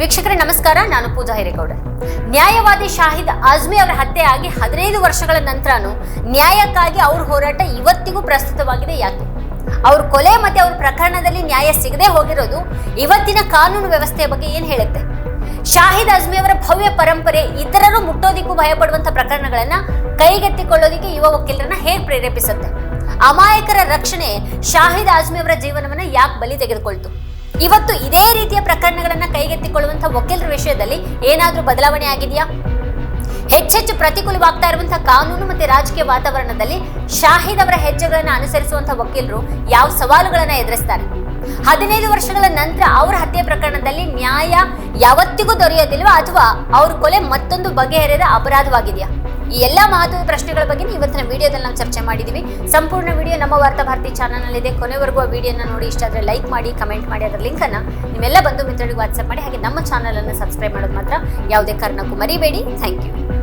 ವೀಕ್ಷಕರೇ, ನಮಸ್ಕಾರ. ನಾನು ಪೂಜಾ ಹಿರೇಗೌಡ. ನ್ಯಾಯವಾದಿ ಶಾಹಿದ್ ಆಜ್ಮಿ ಅವರ ಹತ್ಯೆ ಆಗಿ ಹದಿನೈದು ವರ್ಷಗಳ ನಂತರನೂ ನ್ಯಾಯಕ್ಕಾಗಿ ಅವ್ರ ಹೋರಾಟ ಇವತ್ತಿಗೂ ಪ್ರಸ್ತುತವಾಗಿದೆ. ಯಾಕೆ? ಅವ್ರ ಕೊಲೆ ಮತ್ತೆ ಅವ್ರ ಪ್ರಕರಣದಲ್ಲಿ ನ್ಯಾಯ ಸಿಗದೆ ಹೋಗಿರೋದು ಇವತ್ತಿನ ಕಾನೂನು ವ್ಯವಸ್ಥೆಯ ಬಗ್ಗೆ ಏನ್ ಹೇಳುತ್ತೆ? ಶಾಹಿದ್ ಅಜ್ಮಿ ಅವರ ಭವ್ಯ ಪರಂಪರೆ ಇತರರು ಮುಟ್ಟೋದಿಕ್ಕೂ ಭಯಪಡುವಂತ ಪ್ರಕರಣಗಳನ್ನ ಕೈಗೆತ್ತಿಕೊಳ್ಳೋದಿಕ್ಕೆ ಯುವ ವಕೀಲರನ್ನ ಹೇಗೆ ಪ್ರೇರೇಪಿಸುತ್ತೆ? ಅಮಾಯಕರ ರಕ್ಷಣೆ ಶಾಹಿದ್ ಆಜ್ಮಿ ಅವರ ಜೀವನವನ್ನ ಯಾಕೆ ಬಲಿ ತೆಗೆದುಕೊಳ್ತು? ಇವತ್ತು ಇದೇ ರೀತಿಯ ಪ್ರಕರಣಗಳನ್ನ ಕೈಗೆತ್ತಿಕೊಳ್ಳುವಂತಹ ವಕೀಲರ ವಿಷಯದಲ್ಲಿ ಏನಾದರೂ ಬದಲಾವಣೆ ಆಗಿದೆಯಾ? ಹೆಚ್ಚೆಚ್ಚು ಪ್ರತಿಕೂಲವಾಗ್ತಾ ಇರುವಂತಹ ಕಾನೂನು ಮತ್ತೆ ರಾಜಕೀಯ ವಾತಾವರಣದಲ್ಲಿ ಶಾಹಿದ್ ಅವರ ಹೆಜ್ಜೆಗಳನ್ನ ಅನುಸರಿಸುವಂತಹ ವಕೀಲರು ಯಾವ ಸವಾಲುಗಳನ್ನ ಎದುರಿಸ್ತಾರೆ? ಹದಿನೈದು ವರ್ಷಗಳ ನಂತರ ಅವರ ಹತ್ಯೆ ಪ್ರಕರಣದಲ್ಲಿ ನ್ಯಾಯ ಯಾವತ್ತಿಗೂ ದೊರೆಯೋದಿಲ್ವಾ ಅಥವಾ ಅವ್ರ ಕೊಲೆ ಮತ್ತೊಂದು ಬಗೆಹರಿದ ಅಪರಾಧವಾಗಿದೆಯಾ? ಈ ಎಲ್ಲ ಮಹತ್ವದ ಪ್ರಶ್ನೆಗಳ ಬಗ್ಗೆ ಇವತ್ತಿನ ವಿಡಿಯೋದಲ್ಲಿ ನಾವು ಚರ್ಚೆ ಮಾಡಿದೀವಿ. ಸಂಪೂರ್ಣ ವಿಡಿಯೋ ನಮ್ಮ ವಾರ್ತಾ ಭಾರತಿ ಚಾನಲ್ನಲ್ಲಿದೆ ಕೊನೆವರೆಗೂ ಆ ವಿಡಿಯೋನ ನೋಡಿ, ಇಷ್ಟ ಆದರೆ ಲೈಕ್ ಮಾಡಿ ಕಮೆಂಟ್ ಮಾಡಿ, ಅದರ ಲಿಂಕನ್ನು ನಿಮ್ಮೆಲ್ಲ ಬಂಧು ಮಿತ್ರರಿಗೆ ವಾಟ್ಸಪ್ ಮಾಡಿ, ಹಾಗೆ ನಮ್ಮ ಚಾನಲನ್ನು ಸಬ್ಸ್ಕ್ರೈಬ್ ಮಾಡೋದು ಮಾತ್ರ ಯಾವುದೇ ಕಾರಣಕ್ಕೂ ಮರಿಬೇಡಿ. Thank you